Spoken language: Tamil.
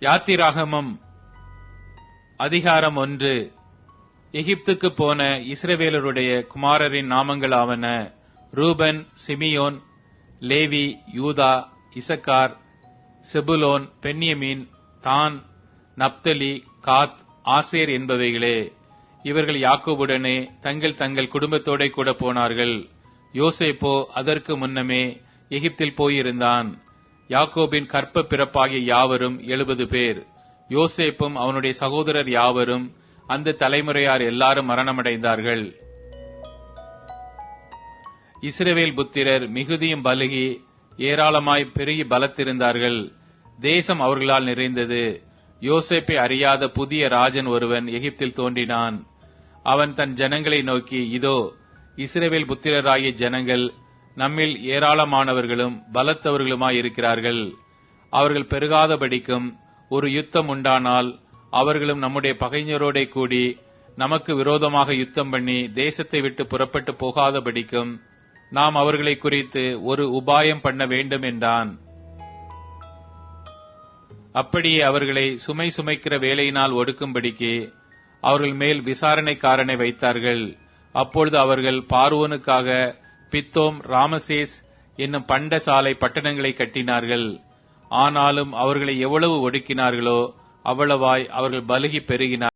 யாத்திராகமம் அதிகாரம் ஒன்று. எகிப்துக்கு போன இஸ்ரவேலருடைய குமாரரின் நாமங்களாவன ரூபன் சிமியோன் லேவி யூதா Issachar Zebulun Benjamin Dan Naphtali Gad Asher என்பவைகளே. இவர்கள் யாக்கோபுடனே தங்கள் தங்கள் குடும்பத்தோட கூட போனார்கள். யோசேப்போ அதற்கு முன்னமே எகிப்தில் போயிருந்தான். யாக்கோபின் கற்ப பிறப்பாகிய யாவரும் எழுபது பேர். யோசேப்பும் அவனுடைய சகோதரர் யாவரும் அந்த தலைமுறையார் எல்லாரும் மரணமடைந்தார்கள். இஸ்ரவேல் புத்திரர் மிகுதியும் பலகி ஏராளமாய் பெருகி பலத்திருந்தார்கள். தேசம் அவர்களால் நிறைந்தது. யோசேப்பை அறியாத புதிய ராஜன் ஒருவன் எகிப்தில் தோன்றினான். அவன் தன் ஜனங்களை நோக்கி இதோ இஸ்ரேவேல் புத்திரராகிய ஜனங்கள் நம்மில் ஏராளமானவர்களும் பலத்தவர்களுமாய் இருக்கிறார்கள் அவர்கள் பெருகாதபடிக்கும் ஒரு யுத்தம் உண்டானால் அவர்களும் நம்முடைய பகைஞரோடே கூடி நமக்கு விரோதமாக யுத்தம் பண்ணி தேசத்தை விட்டு புறப்பட்டு போகாதபடிக்கும் நாம் அவர்களை குறித்து ஒரு உபாயம் பண்ண வேண்டும் என்றான். அப்படியே அவர்களை சுமை சுமைக்கிற வேலையினால் ஒடுக்கும்படிக்கு அவர்கள் மேல் விசாரணைக்காரனை வைத்தார்கள். அப்பொழுது அவர்கள் பார்வோனுக்காக பித்தோம் ராமசேஸ் என்னும் பண்ட சாலை பட்டணங்களை கட்டினார்கள். ஆனாலும் அவர்களை எவ்வளவு ஒடுக்கினார்களோ அவ்வளவாய் அவர்கள் பலுகி பெருகினார்